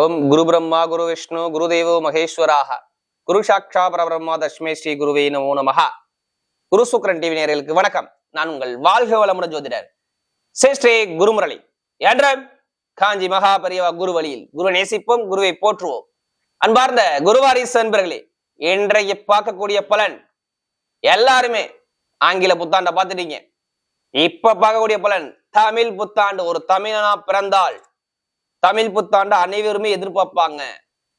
ஓம் குரு பிரம்மா குரு விஷ்ணு குரு தேவோ மகேஸ்வராக. குரு சாட்சா பரபிரம்மா தஷ்மே ஸ்ரீ குருவே நமோ நமஹா. குரு சுக்ரன் டிவி நேர்களுக்கு வணக்கம். நான் உங்கள் வாழ்க வளமுடன் ஜோதிடர் ஸ்ரீ ஸ்ரீ குருமுரளி. என்ற காஞ்சி மகா பெரியவா குரு வழியில். குரு நேசிப்போம் குருவை போற்றுவோம். அன்பார்ந்த குருவாரிசு அன்பர்களே இன்றைய பார்க்கக்கூடிய பலன் எல்லாருமே ஆங்கில புத்தாண்டை பார்த்துட்டீங்க. இப்ப பார்க்கக்கூடிய பலன் தமிழ் புத்தாண்டு. ஒரு தமிழனா பிறந்தால் தமிழ் புத்தாண்டு அனைவருமே எதிர்பார்ப்பாங்க.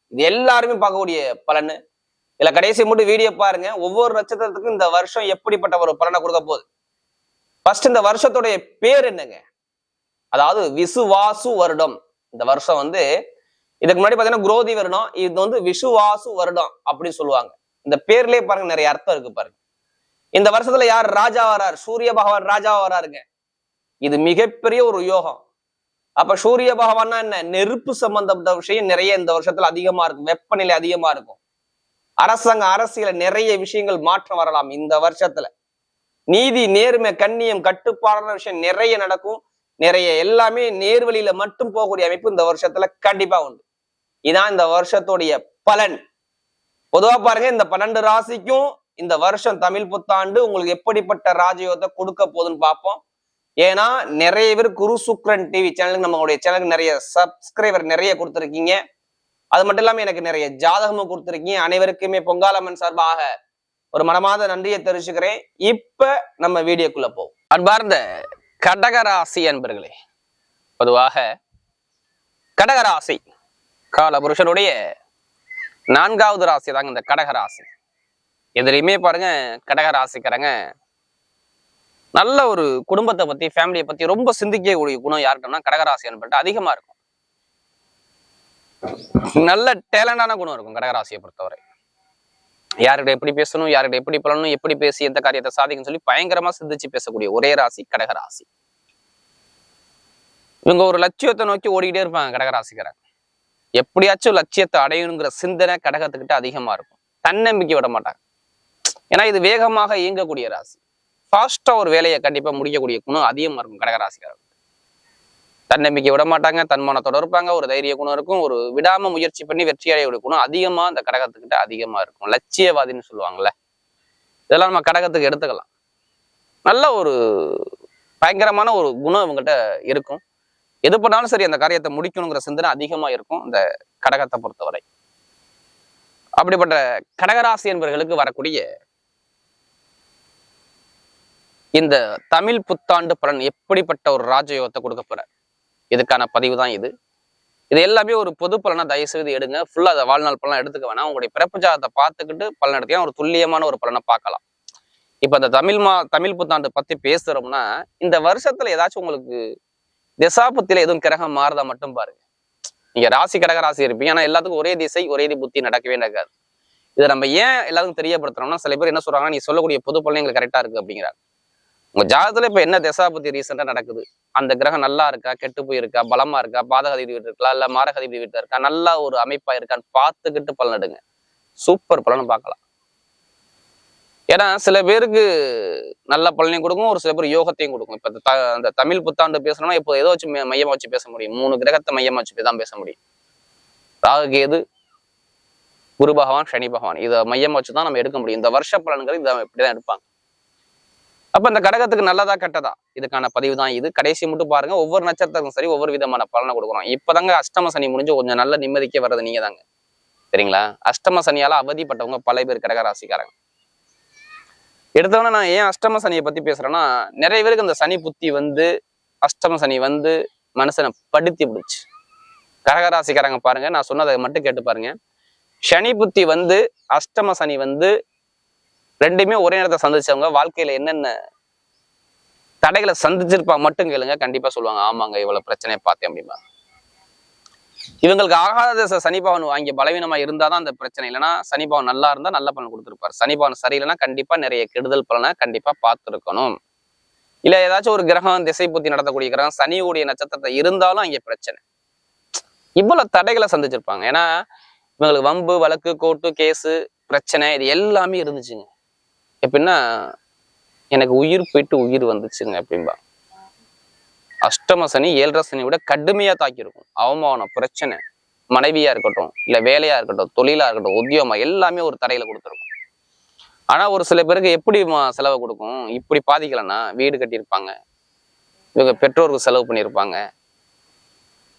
இது எல்லாருமே பார்க்கக்கூடிய பலன். இதுல கடைசி மட்டும் வீடியோ பாருங்க. ஒவ்வொரு நட்சத்திரத்துக்கும் இந்த வருஷம் எப்படிப்பட்ட ஒரு பலனை கொடுக்க போகுது? ஃபர்ஸ்ட் இந்த வருஷத்துடைய பேர் என்னங்க? அதாவது விசுவாசு வருடம். இந்த வருஷம் வந்து இதுக்கு முன்னாடி பாத்தீங்கன்னா குரோதி வருடம் இது வந்து விசுவாசு வருடம் அப்படின்னு சொல்லுவாங்க. இந்த பேர்லயே பாருங்க நிறைய அர்த்தம் இருக்கு பாருங்க. இந்த வருஷத்துல யார் ராஜா வரார்? சூரிய பகவான் ராஜா வராருங்க. இது மிகப்பெரிய ஒரு யோகம். அப்ப சூரிய பகவான்னா என்ன? நெருப்பு சம்பந்தப்பட்ட விஷயம் நிறைய இந்த வருஷத்துல அதிகமா இருக்கும். வெப்பநிலை அதிகமா இருக்கும். அரசாங்க அரசியல நிறைய விஷயங்கள் மாற்றம் வரலாம் இந்த வருஷத்துல. நீதி நேர்மை கண்ணியம் கட்டுப்பாடான விஷயம் நிறைய நடக்கும். நிறைய எல்லாமே நேர்வழியில மட்டும் போகக்கூடிய அமைப்பு இந்த வருஷத்துல கண்டிப்பா உண்டு. இதான் இந்த வருஷத்துடைய பலன். பொதுவா பாருங்க இந்த பன்னெண்டு ராசிக்கும் இந்த வருஷம் தமிழ் புத்தாண்டு உங்களுக்கு எப்படிப்பட்ட ராஜயோகத்தை கொடுக்க போகுதுன்னு பார்ப்போம். ஏன்னா நிறைய பேர் குரு சுக்ரன் டிவி சேனலுக்கு நம்மளுடைய சேனலுக்கு நிறைய சப்ஸ்கிரைபர் நிறைய கொடுத்துருக்கீங்க. அது மட்டும் இல்லாமல் எனக்கு நிறைய ஜாதகமும் கொடுத்துருக்கீங்க. அனைவருக்குமே பொங்காலம்மன் சார்பாக ஒரு மனமாத நன்றியை தெரிவிச்சுக்கிறேன். இப்ப நம்ம வீடியோக்குள்ள போவோம். அன்பார்ந்த கடகராசி அன்பர்களே பொதுவாக கடகராசி காலபுருஷனுடைய நான்காவது ராசி தாங்க இந்த கடகராசி. எதுலையுமே பாருங்க கடகராசிக்காரங்க நல்ல ஒரு குடும்பத்தை பத்தி ஃபேமிலியை பத்தி ரொம்ப சிந்திக்கக்கூடிய குணம் யார்கிட்டம்னா கடகராசி அன்பர்கிட்ட அதிகமா இருக்கும். நல்ல டேலண்டான குணம் இருக்கும் கடகராசியை பொறுத்தவரை. யார்கிட்ட எப்படி பேசணும் யார்கிட்ட எப்படி பழனும் எப்படி பேசி எந்த காரியத்தை சாதிக்கணும்னு சொல்லி பயங்கரமா சிந்திச்சு பேசக்கூடிய ஒரே ராசி கடகராசி. இவங்க ஒரு லட்சியத்தை நோக்கி ஓடிக்கிட்டே இருப்பாங்க கடகராசிக்காரங்க எப்படியாச்சும் லட்சியத்தை அடையணுங்கிற சிந்தனை கடகத்துக்கிட்ட அதிகமா இருக்கும். தன்னம்பிக்கை விட மாட்டாங்க. ஏன்னா இது வேகமாக இயங்கக்கூடிய ராசி. ஃபாஸ்ட்டாக ஒரு வேலையை கண்டிப்பா முடிக்கக்கூடிய குணம் அதிகமா இருக்கும் கடகராசிக்காரங்க தன்னம்பிக்கை விட மாட்டாங்க தன்மானத்தோட இருப்பாங்க ஒரு தைரிய குணம் இருக்கும் ஒரு விடாம முயற்சி பண்ணி வெற்றி அடையக்கூடிய குணம் அதிகமா அந்த கடகத்துக்கிட்ட அதிகமா இருக்கும். லட்சியவாதின்னு சொல்லுவாங்கல்ல. இதெல்லாம் நம்ம கடகத்துக்கு எடுத்துக்கலாம். நல்ல ஒரு பயங்கரமான ஒரு குணம் இவங்ககிட்ட இருக்கும். எது பண்ணாலும் சரி அந்த காரியத்தை முடிக்கணுங்கிற சிந்தனை அதிகமா இருக்கும் அந்த கடகத்தை பொறுத்தவரை. அப்படிப்பட்ட கடகராசி என்பவர்களுக்கு வரக்கூடிய இந்த தமிழ் புத்தாண்டு பலன் எப்படிப்பட்ட ஒரு ராஜயோகத்தை கொடுக்க போற? இதுக்கான பதிவு தான் இது. இது எல்லாமே ஒரு பொது பலனா தயவு செய்து எடுங்க ஃபுல்லா அதை வாழ்நாள் பலனா எடுத்துக்க வேணாம். உங்களுடைய பிறப்பு ஜாதத்தை பார்த்துக்கிட்டு பலன் எடுத்தீங்கன்னா ஒரு துல்லியமான ஒரு பலனை பார்க்கலாம். இப்ப இந்த தமிழ் மா தமிழ் புத்தாண்டு பத்தி பேசுறோம்னா இந்த வருஷத்துல ஏதாச்சும் உங்களுக்கு திசாபுத்தில எதுவும் கிரகம் மாறுதா மட்டும் பாருங்க. நீங்க ராசி கடக ராசி இருப்பீங்க. ஆனா எல்லாத்துக்கும் ஒரே திசை ஒரே புத்தி நடக்கவே நடக்காது. இதை நம்ம ஏன் எல்லாத்துக்கும் தெரியப்படுத்துறோம்னா சில பேர் என்ன சொல்றாங்கன்னா நீ சொல்லக்கூடிய பொது பலன் எங்களுக்கு கரெக்டா இருக்கு அப்படிங்கிறாங்க. உங்க ஜாதகத்துல இப்ப என்ன தசாபதி ரீசெண்டா நடக்குது? அந்த கிரகம் நல்லா இருக்கா? கெட்டு போயிருக்கா? பலமா இருக்கா? பாதகதிபதி வீட்டு இருக்கலாம் இல்ல மாரகதிபதி வீட்டுல இருக்கா? நல்லா ஒரு அமைப்பா இருக்கான்னு பார்த்துக்கிட்டு பலன் எடுங்க. சூப்பர் பலன் பார்க்கலாம். ஏன்னா சில பேருக்கு நல்ல பலனையும் கொடுக்கும் ஒரு சில பேர் யோகத்தையும் கொடுக்கும். இப்ப த அந்த தமிழ் புத்தாண்டு பேசணும்னா இப்போ ஏதோ வச்சு மைய- மையமா வச்சு பேச முடியும். மூணு கிரகத்தை மையமா வச்சு தான் பேச முடியும். ராகு கேது குரு பகவான் சனி பகவான். இதை மையமா வச்சு தான் நம்ம எடுக்க முடியும். இந்த வருஷ பலன்கள் இதை இப்படிதான் எடுப்பாங்க. அப்ப இந்த கடகத்துக்கு நல்லதா கெட்டதா? இதுக்கான பதிவு தான் இது. கடைசி மட்டும் பாருங்க. ஒவ்வொரு நட்சத்திரத்துக்கும் சரி ஒவ்வொரு விதமான பலனை கொடுக்குறோம். இப்பதாங்க அஷ்டம சனி முடிஞ்சு கொஞ்சம் நல்ல நிம்மதிக்கே வர்றது நீங்க தாங்க சரிங்களா? அஷ்டம சனியால அவதிப்பட்டவங்க பல பேர் கடகராசிக்காரங்க. எடுத்தவொடனே நான் ஏன் அஷ்டம சனியை பத்தி பேசுறேன்னா நிறைய பேருக்கு இந்த சனி புத்தி வந்து அஷ்டம சனி வந்து மனுஷனை படுத்தி பிடிச்சு. கடகராசிக்காரங்க பாருங்க நான் சொன்னதை மட்டும் கேட்டு பாருங்க. சனி புத்தி வந்து அஷ்டம சனி வந்து ரெண்டுமே ஒரே நேரத்தை சந்திச்சவங்க வாழ்க்கையில என்னென்ன தடைகளை சந்திச்சிருப்பா மட்டும் கேளுங்க. கண்டிப்பா சொல்லுவாங்க ஆமாங்க இவ்வளவு பிரச்சனையை பார்த்தேன் அப்படிமா இவங்களுக்கு ஆகாத திசை சனிபவன் வாங்கிய பலவீனமா இருந்தாதான் அந்த பிரச்சனை. இல்லைன்னா சனிபவன் நல்லா இருந்தா நல்ல பலன் கொடுத்துருப்பாரு. சனிபவன் சரியில்லைன்னா கண்டிப்பா நிறைய கெடுதல் பலனை கண்டிப்பா பார்த்துருக்கணும். இல்ல ஏதாச்சும் ஒரு கிரகம் திசை புத்தி நடத்தக்கூடிய கிரகம் சனியுடைய நட்சத்திரத்தை இருந்தாலும் அங்கே பிரச்சனை. இவ்வளவு தடைகளை சந்திச்சிருப்பாங்க. ஏன்னா இவங்களுக்கு வம்பு வழக்கு கோர்ட்டு கேஸு பிரச்சனை இது எல்லாமே இருந்துச்சுங்க. எப்படின்னா எனக்கு உயிர் போயிட்டு உயிர் வந்துச்சுங்க அப்படின்பா அஷ்டம சனி ஏழரை சனி விட கடுமையா தாக்கியிருக்கும். அவமானம் பிரச்சனை மனைவியா இருக்கட்டும் இல்ல வேலையா இருக்கட்டும் தொழிலா இருக்கட்டும் உத்தியோகமாக எல்லாமே ஒரு தரையில கொடுத்துருக்கும். ஆனா ஒரு சில பேருக்கு எப்படி செலவு கொடுக்கும்? இப்படி பாதிக்கலன்னா வீடு கட்டியிருப்பாங்க. இவங்க பெற்றோருக்கு செலவு பண்ணியிருப்பாங்க.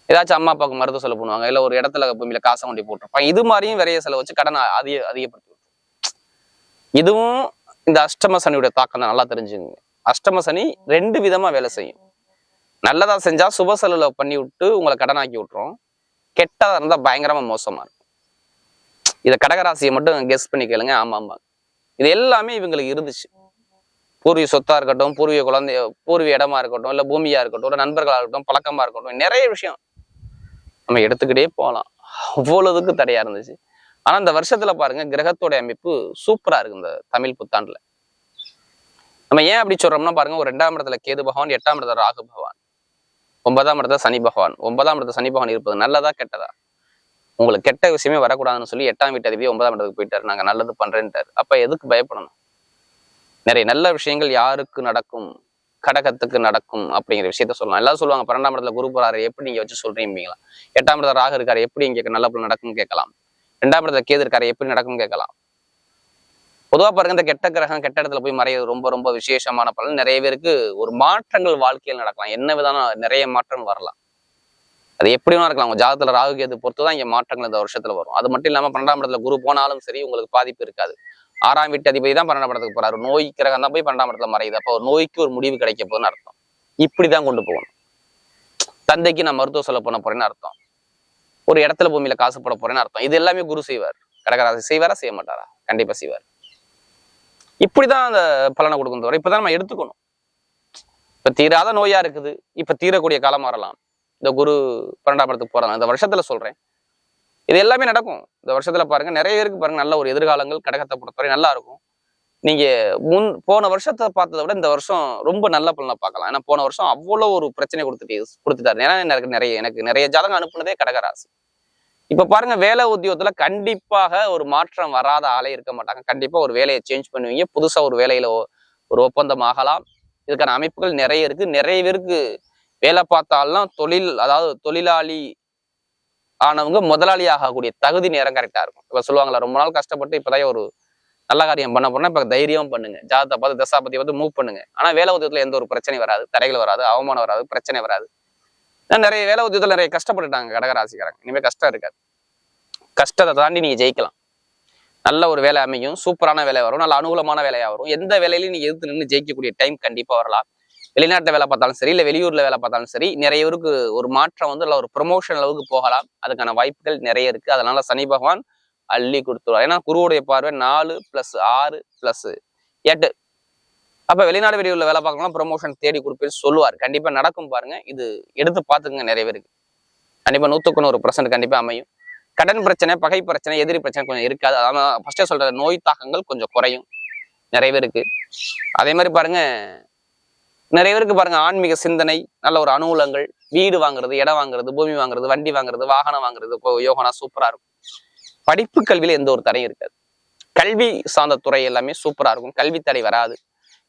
ஏதாச்சும் அம்மா அப்பாவுக்கு மருத்துவ செலவு பண்ணுவாங்க. இல்லை ஒரு இடத்துல பூமியில காசை கொண்டு போட்டிருப்பாங்க. இது மாதிரியும் விரைய செலவு வச்சு கடனை அதிக அதிகப்படுத்தி இதுவும் இந்த அஷ்டம சனியுடைய தாக்கம் தான் நல்லா தெரிஞ்சுங்க அஷ்டம சனி ரெண்டு விதமா வேலை செய்யும். நல்லதா செஞ்சா சுப செலவுல பண்ணி விட்டு உங்களை கடனாக்கி விட்டுரும். கெட்டதா இருந்தா பயங்கரமா மோசமா இருக்கும். இதை கடகராசியை மட்டும் கெஸ் பண்ணி கேளுங்க. ஆமா ஆமா இது எல்லாமே இவங்களுக்கு இருந்துச்சு. பூர்வீக சொத்தா இருக்கட்டும் பூர்வீக குழந்தை பூர்வீக இடமா இருக்கட்டும் இல்ல பூமியா இருக்கட்டும் இல்ல நண்பர்களா இருக்கட்டும் பழக்கமா இருக்கட்டும் நிறைய விஷயம். நம்ம எடுத்துக்கிட்டே போகலாம் அவ்வளோதுக்கு தடையா இருந்துச்சு. ஆனா இந்த வருஷத்துல பாருங்க கிரகத்தோட அமைப்பு சூப்பரா இருக்கு இந்த தமிழ் புத்தாண்டுல. நம்ம ஏன் அப்படி சொல்றோம்னா பாருங்க ஒரு ரெண்டாம் இடத்துல கேது பகவான் எட்டாம் இடத்துல ராகு பகவான் ஒன்பதாம் இடத்துல சனி பகவான் ஒன்பதாம் இடத்துல சனி பகவான் இருப்பது நல்லதா கெட்டதா? உங்களுக்கு கெட்ட விஷயமே வரக்கூடாதுன்னு சொல்லி எட்டாம் வீட்டு அதிபதி ஒன்பதாம் இடத்துக்கு போயிட்டாரு. நாங்க நல்லது பண்றேன்ட்டாரு. அப்ப எதுக்கு பயப்படணும்? நிறைய நல்ல விஷயங்கள் யாருக்கு நடக்கும்? கடகத்துக்கு நடக்கும் அப்படிங்கிற விஷயத்த சொல்லலாம். எல்லாரும் சொல்லுவாங்க பன்னெண்டாம் இடத்துல குரு போறாரு எப்படி நீங்க வச்சு சொல்றீங்களா எட்டாம் இடத்துல ராகு இருக்காரு எப்படி இங்க நல்ல பலன் நடக்கும் கேட்கலாம். ரெண்டாம் இடத்துல கேது இருக்காரு எப்படி நடக்கும் கேட்கலாம். பொதுவா பாருங்க இந்த கெட்ட கிரகம் கெட்ட இடத்துல போய் மறைய ரொம்ப ரொம்ப விசேஷமான பலன். நிறைய பேருக்கு ஒரு மாற்றங்கள் வாழ்க்கையில் நடக்கலாம். என்ன விதமான நிறைய மாற்றம் வரலாம். அது எப்படி வேணா இருக்கலாம். உங்க ஜாதகத்துல ராகு கேது பொறுத்து தான் இங்க மாற்றங்கள் இந்த வருஷத்துல வரும். அது மட்டும் இல்லாம பன்னெண்டாம் இடத்துல குரு போனாலும் சரி உங்களுக்கு பாதிப்பு இருக்காது. ஆறாம் வீட்டு அதிபதி தான் பன்னெண்டாம் இடத்துக்கு போறாரு. நோய் கிரகம் தான் போய் பன்னெண்டாம் இடத்துல மறையுது. அப்போ ஒரு நோய்க்கு ஒரு முடிவு கிடைக்க போகுதுன்னு அர்த்தம். இப்படிதான் கொண்டு போகணும். தந்தைக்கு நான் மருத்துவ செலவு பண்ண போறேன்னு அர்த்தம். ஒரு இடத்துல பூமியில காசு போட போறேன்னு அர்த்தம். இது எல்லாமே குரு செய்வார். கடகராசி செய்வாரா? செய்ய மாட்டாரா? கண்டிப்பா செய்வார். இப்படிதான் அந்த பலனை கொடுக்கும் தவிர இப்பதான் நம்ம எடுத்துக்கணும். இப்ப தீராத நோயா இருக்குது. இப்ப தீரக்கூடிய காலம் வரலாம் இந்த குரு பன்னெண்டாம் இடத்துக்கு போறாங்க இந்த வருஷத்துல சொல்றேன். இது எல்லாமே நடக்கும். இந்த வருஷத்துல பாருங்க நிறைய பேருக்கு பாருங்க நல்ல ஒரு எதிர்காலங்கள் கடகத்தை பொறுத்தவரை நல்லா இருக்கும். நீங்க முன் போன வருஷத்தை பார்த்ததை விட இந்த வருஷம் ரொம்ப நல்ல பலனை பார்க்கலாம். ஏன்னா போன வருஷம் அவ்வளவு ஒரு பிரச்சனை கொடுத்துட்டு கொடுத்துட்டாரு. ஏன்னா எனக்கு நிறைய எனக்கு நிறைய ஜாதகம் அனுப்புனதே கடகராசி. இப்ப பாருங்க வேலை உத்தியோகத்துல கண்டிப்பாக ஒரு மாற்றம் வராத ஆளே இருக்க மாட்டாங்க. கண்டிப்பா ஒரு வேலையை சேஞ்ச் பண்ணுவீங்க. புதுசா ஒரு வேலையில ஒரு ஒப்பந்தம் ஆகலாம். இதுக்கான அமைப்புகள் நிறைய இருக்கு. நிறைய பேருக்கு வேலை பார்த்தாலும் தொழில் அதாவது தொழிலாளி ஆனவங்க முதலாளி ஆகக்கூடிய தகுதி நேரம் கரெக்டா இருக்கும். இப்ப சொல்லுவாங்களா ரொம்ப நாள் கஷ்டப்பட்டு இப்பதான் ஒரு நல்ல காரியம் பண்ண போறோம்னா இப்ப தைரியம் பண்ணுங்க. ஜாதத்தை பார்த்து பத்தி பார்த்து மூவ் பண்ணுங்க. ஆனா வேலை உதயத்துல எந்த ஒரு பிரச்சனையும் வராது. தடைகள் வராது அவமானம் வராது பிரச்சனை வராது. நிறைய வேலை உதயத்துல நிறைய கஷ்டப்பட்டுட்டாங்க கடகராசிக்காரங்க. இனிமே கஷ்டம் இருக்காது. கஷ்டத்தை தாண்டி நீங்க ஜெயிக்கலாம். நல்ல ஒரு வேலை அமையும் சூப்பரான வேலை வரும் நல்ல அனுகூலமான வேலையா வரும். எந்த வேலையிலையும் நீங்க எதிர்த்து நின்று ஜெயிக்கக்கூடிய டைம் கண்டிப்பா வரலாம். வெளிநாட்டுல வேலை பார்த்தாலும் சரி இல்ல வெளியூர்ல வேலை பார்த்தாலும் சரி நிறைய பேருக்கு ஒரு மாற்றம் வந்து நல்ல ஒரு ப்ரொமோஷன் அளவுக்கு போகலாம். அதுக்கான வாய்ப்புகள் நிறைய இருக்கு. அதனால சனி பகவான் அள்ளி கொடுத்துருவார். ஏன்னா குருவுடைய பார்வை நாலு பிளஸ் ஆறு பிளஸ் எட்டு. அப்ப வெளிநாடு வெளியூர்ல வேலை பார்க்கலாம் ப்ரொமோஷன் தேடி கொடுப்பேன்னு சொல்லுவார். கண்டிப்பா நடக்கும் பாருங்க. இது எடுத்து பார்த்துங்க நிறைய பேருக்கு. கண்டிப்பா நூற்றுக்கு நூறு பர்சன்ட் கண்டிப்பா அமையும். கடன் பிரச்சனை பகை பிரச்சனை எதிரி பிரச்சனை கொஞ்சம் இருக்காது. அதான் ஃபர்ஸ்டே சொல்ற நோய் தாக்கங்கள் கொஞ்சம் குறையும். நிறைய பேருக்கு. அதே மாதிரி பாருங்க. நிறைய பேருக்கு பாருங்க. ஆன்மீக சிந்தனை நல்ல ஒரு அனுகூலங்கள். வீடு வாங்குறது இடம் வாங்குறது பூமி வாங்குறது வண்டி வாங்குறது வாகனம் வாங்குறது யோகனா சூப்பரா இருக்கும். படிப்பு கல்வியில எந்த ஒரு தடையும் இருக்காது. கல்வி சார்ந்த துறை எல்லாமே சூப்பரா இருக்கும். கல்வி தடை வராது.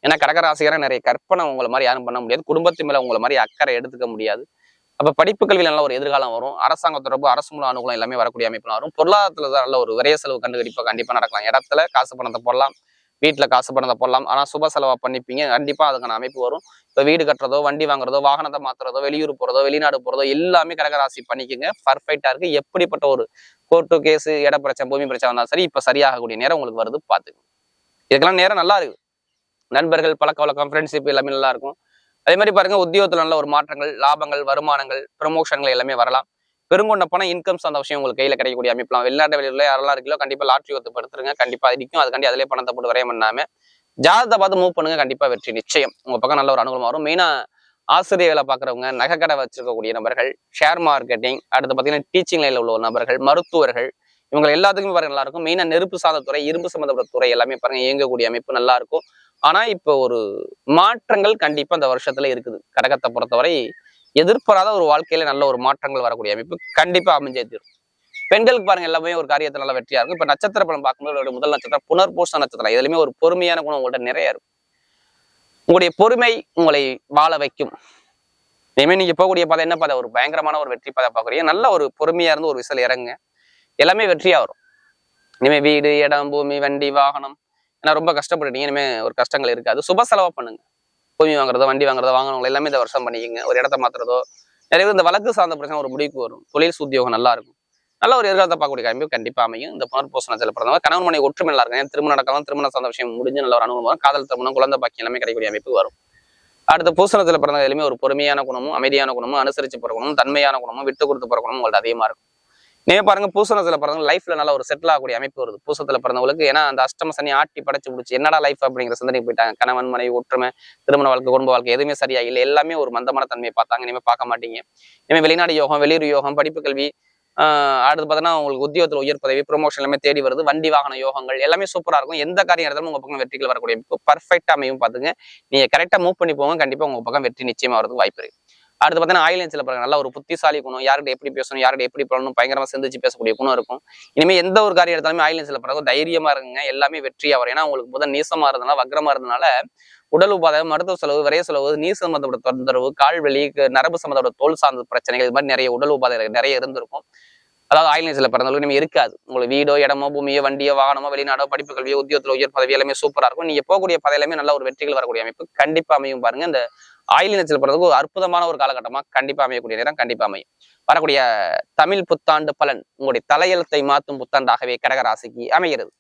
ஏன்னா கடகராசிகரா நிறைய கற்பனை உங்களை மாதிரி யாரும் பண்ண முடியாது. குடும்பத்து மேல உங்களை மாதிரி அக்கறை எடுத்துக்க முடியாது. அப்ப படிப்பு கல்வியில நல்ல ஒரு எதிர்காலம் வரும். அரசாங்க தொடர்பு அரசு மூலம் அனுகூலம் எல்லாமே வரக்கூடிய அமைப்புல வரும். பொருளாதாரத்துல தான் நல்ல ஒரு விரைய செலவு கண்டுபிடிப்பா கண்டிப்பா நடக்கலாம். இடத்துல காசு பணத்தை போடலாம். வீட்டுல காசு பணத்தை போடலாம். ஆனா சுப செலவா பண்ணிப்பீங்க. கண்டிப்பா அதுக்கான அமைப்பு வரும். இப்போ வீடு கட்டுறதோ வண்டி வாங்குறதோ வாகனத்தை மாத்துறதோ வெளியூர் போறதோ வெளிநாடு போறதோ எல்லாமே கடகராசி பண்ணிக்கோங்க. பர்ஃபெக்டாக இருக்கு. எப்படிப்பட்ட ஒரு கோர்ட்டு கேஸ் இட பிரச்சனை பூமி பிரச்சனை வந்தாலும் சரி இப்ப சரியாகக்கூடிய நேரம் உங்களுக்கு வருது. பாத்துக்கோங்க இதுக்கெல்லாம் நேரம் நல்லா இருக்கு. நண்பர்கள் பழக்க வழக்கம் ஃப்ரெண்ட்ஷிப் எல்லாமே நல்லா இருக்கும். அதே மாதிரி பாருங்க உத்தியோகத்துல நல்ல ஒரு மாற்றங்கள் லாபங்கள் வருமானங்கள் ப்ரமோஷன்கள் எல்லாமே வரலாம். பெருங்கொண்ட பணம் இன்கம்ஸ் அந்த விஷயம் உங்களுக்கு கையில கிடைக்கக்கூடிய அமைப்பலாம். வெளிநாட்டு வெளியில் யாரெல்லாம் இருக்கீங்களோ கண்டிப்பா லாட்ரி ஒத்து படுத்துருங்க. கண்டிப்பாக அடிக்கும் அதுக்காண்டி அதிலே பணத்தை போட்டு வரைய பண்ணாமல் ஜாதகத்தை பார்த்து மூவ் பண்ணுங்க. கண்டிப்பா வெற்றி நிச்சயம். உங்க பக்கம் நல்ல ஒரு அனுகூலமாக வரும். மெயினா ஆசிரியர் வேலை பார்க்குறவங்க நகைக்கடை வச்சிருக்கக்கூடிய நபர்கள் ஷேர் மார்க்கெட்டிங் அடுத்து பார்த்தீங்கன்னா டீச்சிங் லைன்ல உள்ள நபர்கள் மருத்துவர்கள் இவங்க எல்லாத்துக்குமே பாருங்க நல்லா இருக்கும் மெயினா நெருப்பு சார்ந்த துறை இரும்பு சம்மந்தப்பட்ட துறை எல்லாமே பாருங்க இயங்கக்கூடிய அமைப்பு நல்லா இருக்கும் ஆனா இப்போ ஒரு மாற்றங்கள் கண்டிப்பா இந்த வருஷத்துல இருக்குது. கடகத்தை பொறுத்தவரை எதிர்பாராத ஒரு வாழ்க்கையில நல்ல ஒரு மாற்றங்கள் வரக்கூடிய அமைப்பு கண்டிப்பா அமைஞ்சே தீரும். பெண்களுக்கு பாருங்க எல்லாமே ஒரு காரியத்தை நல்ல வெற்றியா இருக்கும். இப்ப நட்சத்திர பலம் பார்க்கும்போது முதல் நட்சத்திரம் புனர்பூச நட்சத்திரம். இதுலயுமே ஒரு பொறுமையான குணம் உங்கள்ட்ட நிறைய இருக்கும். உங்களுடைய பொறுமை உங்களை வாழ வைக்கும். இனிமேல் நீங்க போகக்கூடிய பாதை என்ன பாதை? ஒரு பயங்கரமான ஒரு வெற்றி பாதை பார்க்குறீங்க. நல்ல ஒரு பொறுமையா இருந்து ஒரு விசில் இறங்குங்க. எல்லாமே வெற்றியா வரும். இனிமே வீடு இடம் பூமி வண்டி வாகனம். ஏன்னா ரொம்ப கஷ்டப்பட்டுட்டீங்க. இனிமே ஒரு கஷ்டங்கள் இருக்காது. சுப செலவா பண்ணுங்க. பூமி வாங்குறதோ வண்டி வாங்குறதோ வாங்கினவங்க எல்லாமே இந்த வருஷம் பண்ணிக்கங்க. ஒரு இடத்த மாத்துறதோ. நிறைய பேர் இந்த வழக்கு சார்ந்த பிரச்சனை ஒரு முடிவுக்கு வரும். தொழில் உத்தியோகம் நல்லா இருக்கும். நல்ல ஒரு எதிர்காலத்தை பார்க்கக்கூடிய அமைப்பு கண்டிப்பா அமையும். இந்த புனர்பூசணத்தில் பிறந்தவங்க கணவன் மனை ஒற்றுமை நல்லா இருக்கும் ஏன்னா திருமணம் நடக்கலாம் திருமண சார்ந்த விஷயம் முடிஞ்சு நல்ல ஒரு அனுபவம் வரும். காதல் திருமணம் குழந்தை பாக்கி எல்லாமே கிடைக்கக்கூடிய அமைப்பு வரும். அடுத்த பூசணத்தில் பிறந்த எல்லாமே ஒரு பொறுமையான குணமும் அமைதியான குணமும் அனுசரிச்சு பிறகு குணமும் தன்மையான குணமும் விட்டு கொடுத்து பிறகு குணமும் உங்கள்ட்ட அதிகமா இருக்கும். நீங்க பாருங்க பூசணத்துல பிறந்தவங்க லைஃப்ல நல்ல ஒரு செட்டில் ஆகக்கூடிய அமைப்பு வருது. பூசத்துல பிறந்தவங்களுக்கு ஏன்னா அந்த அஷ்டம சனி ஆட்டி படைச்சு பிடிச்சி என்னடா லைஃப் அப்படிங்கிற சிந்தனைக்கு போயிட்டாங்க. கணவன் மனைவி ஒற்றுமை திருமண வாழ்க்கை குடும்ப வாழ்க்கை எதுவுமே சரியா இல்லை. எல்லாமே ஒரு மந்தமான தன்மையை பார்த்தாங்க. இனிமே பார்க்க மாட்டீங்க. இனிமே வெளிநாடு யோகம் வெளியூர் யோகம் படிப்பு கல்வி ஆஹ் அடுத்து பார்த்தீங்கன்னா உங்களுக்கு உத்தியோகத்தில் உயர் பதவி ப்ரொமோஷன் எல்லாமே தேடி வருது. வண்டி வாகன யோகங்கள் எல்லாமே சூப்பரா இருக்கும். எந்த காரியம் இருந்தாலும் உங்க பக்கம் வெற்றிகள் வரக்கூடிய அமைப்பு பர்ஃபெக்டா அமையும் பார்த்துங்க. நீங்க கரெக்டா மூவ் பண்ணி போங்க. கண்டிப்பா உங்க பக்கம் வெற்றி நிச்சயமா வரதுக்கு வாய்ப்பு இருக்கு. அடுத்து பார்த்தீங்கன்னா ஆயிலன்ஸ்ல பாருங்க நல்ல ஒரு புத்திசாலி குணம். யார்கிட்ட எப்படி பேசணும் யார்கிட்ட எப்படி பண்ணணும் பயங்கரமா சிந்திச்சு பேசக்கூடிய குணம் இருக்கும். இனிமே எந்த ஒரு காரியம் எடுத்தாலுமே ஆயிலன்ஸ்ல பிறகு தைரியமா இருங்க. எல்லாமே வெற்றியா வரும் ஏன்னா உங்களுக்கு புதன் நீசமா இருந்தனால வக்ரமா இருந்தனால உடல் உபாதை மருத்துவ செலவு விரைய செலவு நீர் சம்மந்தப்பட்ட தொந்தரவு கால்வலி நரம்பு சம்மந்தப்பட்ட தோல் சார்ந்த பிரச்சனைகள் இது மாதிரி நிறைய உடல் உபாதை நிறைய இருந்திருக்கும். அதாவது ஆயில்நேசில் பிறந்தவங்களுக்கு இனிமே இருக்காது. உங்களுக்கு வீடோ இடமோ பூமியோ வண்டியோ வாகனமோ வெளிநாடோ படிப்பு கல்வியோ உத்தியோகத்தில் உயர் பதவி எல்லாமே சூப்பரா இருக்கும். நீங்க போகக்கூடிய பதவி எல்லாமே நல்ல ஒரு வெற்றிகள் வரக்கூடிய அமைப்பு கண்டிப்பா அமையும் பாருங்க. இந்த ஆயில் இனத்தில் பிறந்தது ஒரு அற்புதமான ஒரு காலகட்டமா கண்டிப்பா அமையக்கூடிய நேரம் கண்டிப்பா அமையும். வரக்கூடிய தமிழ் புத்தாண்டு பலன் உங்களுடைய தலையெழுத்தை மாற்றும் புத்தாண்டாகவே கடகராசிக்கு அமைகிறது.